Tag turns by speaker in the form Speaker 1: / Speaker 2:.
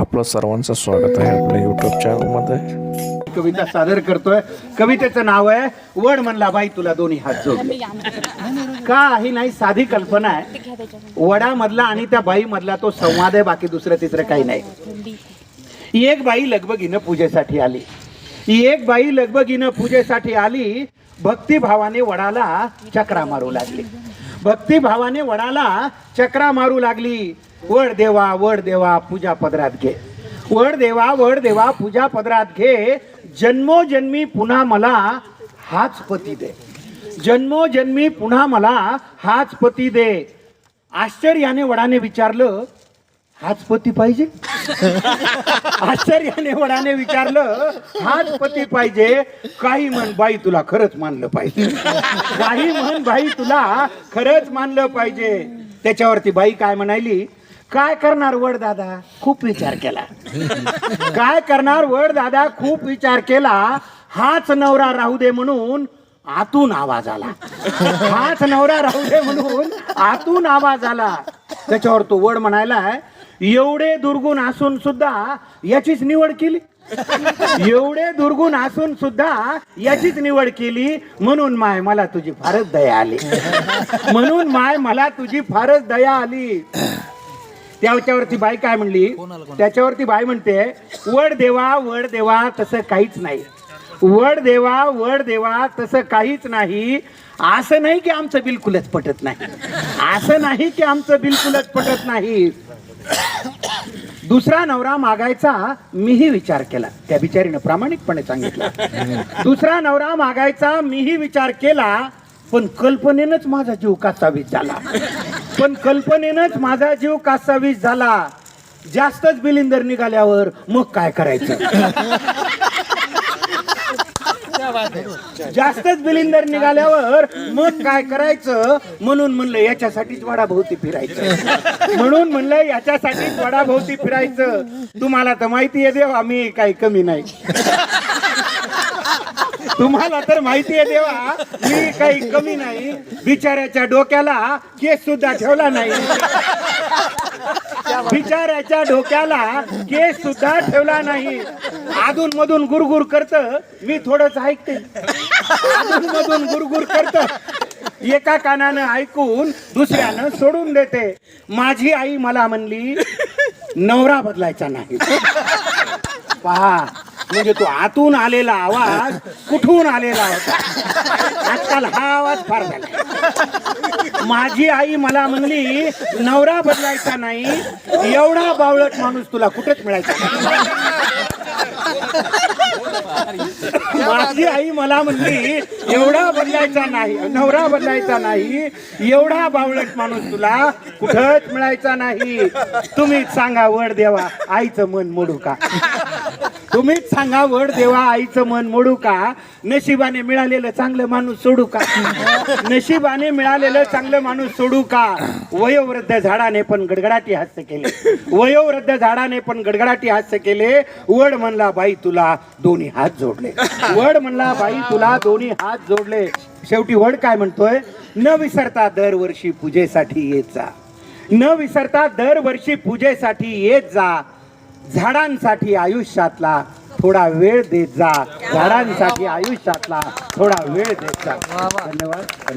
Speaker 1: आपलं सर्वांचं स्वागत आहे आपल्या युट्यूब चॅनलमध्ये
Speaker 2: कविता सादर करतोय. कवितेचं नाव आहे वड म्हणला बाई तुला दोन्ही हात जोड. का ही नाही साधी कल्पना आहे. वडामधला आणि त्या बाई मधला तो संवाद आहे बाकी दुसरं तिसरं काही नाही. एक बाई लगबगीनं पूजेसाठी आली. एक बाई लगबगीनं पूजेसाठी आली भक्तिभावाने वडाला चक्रा मारू लागली. भक्तिभावाने वडाला चक्रा मारू लागली. वड देवा वड देवा पूजा पदरात घे. वड देवा वड देवा पूजा पदरात घे. जन्मोजन्मी पुन्हा मला हाच पती दे. जन्मोजन्मी पुन्हा मला हाच पती दे. आश्चर्याने वडाने विचारलं हाच पती पाहिजे? आश्चर्याने वडाने विचारलं हाच पती पाहिजे? काही म्हण बाई तुला खरंच मानलं पाहिजे. काही म्हण बाई तुला खरंच मानलं पाहिजे. त्याच्यावरती बाई काय म्हणाली काय करणार वड दादा? खूप विचार केला. काय करणार वड दादा? खूप विचार केला. हाच नवरा राहू दे म्हणून आतून आवाज आला. हाच नवरा राहू दे म्हणून आतून आवाज आला. त्याच्यावर तो वड म्हणायला एवढे दुर्गुण असून सुद्धा याचीच निवड केली. एवढे दुर्गुण असून सुद्धा याचीच निवड केली. म्हणून माय मला तुझी फारच दया आली. म्हणून माय मला तुझी फारच दया आली. त्याच्यावरती बाई काय म्हणली? त्याच्यावरती बाई म्हणते वड देवा वड देवा तसं काहीच नाही. वड देवा वड देवा तसं काहीच नाही. असं नाही की आमचं बिलकुलच पटत नाही. असं नाही की आमचं बिलकुलच पटत नाही. दुसरा नवरा मागायचा मीही विचार केला. त्या बिचारीनं प्रामाणिकपणे सांगितलं. दुसरा नवरा मागायचा मीही विचार केला पण कल्पनेनंच माझा जीव कासावीस झाला. पण कल्पनेनंच माझा जीव कासावीस झाला. जास्तच बिलिंदर निघाल्यावर मग काय करायचं? जास्तच बिलिंदर निघाल्यावर मग काय करायचं? म्हणून म्हणलं याच्यासाठीच वडाभोवती फिरायचं. म्हणून म्हणलं याच्यासाठीच वडाभोवती फिरायचं. तुम्हाला तर माहिती आहे देव आम्ही काही कमी नाही. तुम्हाला तर माहिती आहे देवा मी काही कमी नाही. बिचाऱ्याच्या डोक्याला केस सुद्धा ठेवला नाही. बिचाऱ्याच्या डोक्याला केस सुद्धा ठेवला नाही. अधून मधून गुरगुर करत. मी थोडंच ऐकते. अधून मधून गुरगुर करत. एका कानानं ऐकून दुसऱ्यानं सोडून देते. माझी आई मला म्हणली नवरा बदलायचा नाही. पहा. म्हणजे तो आतून आलेला आवाज कुठून आलेला होता? आजकाल हा आवाज फार झाला. माझी आई मला म्हणली नवरा बदलायचा नाही एवढा बावळट माणूस तुला कुठेच मिळायचा माझी आई मला म्हणली एवढा बदलायचा नाही नवरा बदलायचा नाही एवढा बावळट माणूस तुला कुठंच मिळायचा नाही. तुम्हीच सांगा वड देवा आईचं मन मोडू का? तुम्हीच सांगा वड देवा आईचं मन मोडू का? नशिबाने मिळालेलं चांगलं माणूस सोडू का? नशिबाने मिळालेलं चांगलं माणूस सोडू का? वयोवृद्ध झाडाने पण गडगडाटी हास्य केले. वयोवृद्ध झाडाने पण गडगडाटी हास्य केले. वड म्हणला बाई तुला दोन्ही हात जोडले. वड म्हणला बाई तुला दोन्ही हात जोडले. शेवटी वड काय म्हणतोय? न विसरता दरवर्षी पूजेसाठी येत जा. न विसरता दरवर्षी पूजेसाठी येत जा. झाडांसाठी आयुष्यातला थोडा वेळ देत जा. झाडांसाठी आयुष्यातला थोडा वेळ देत जा. धन्यवाद.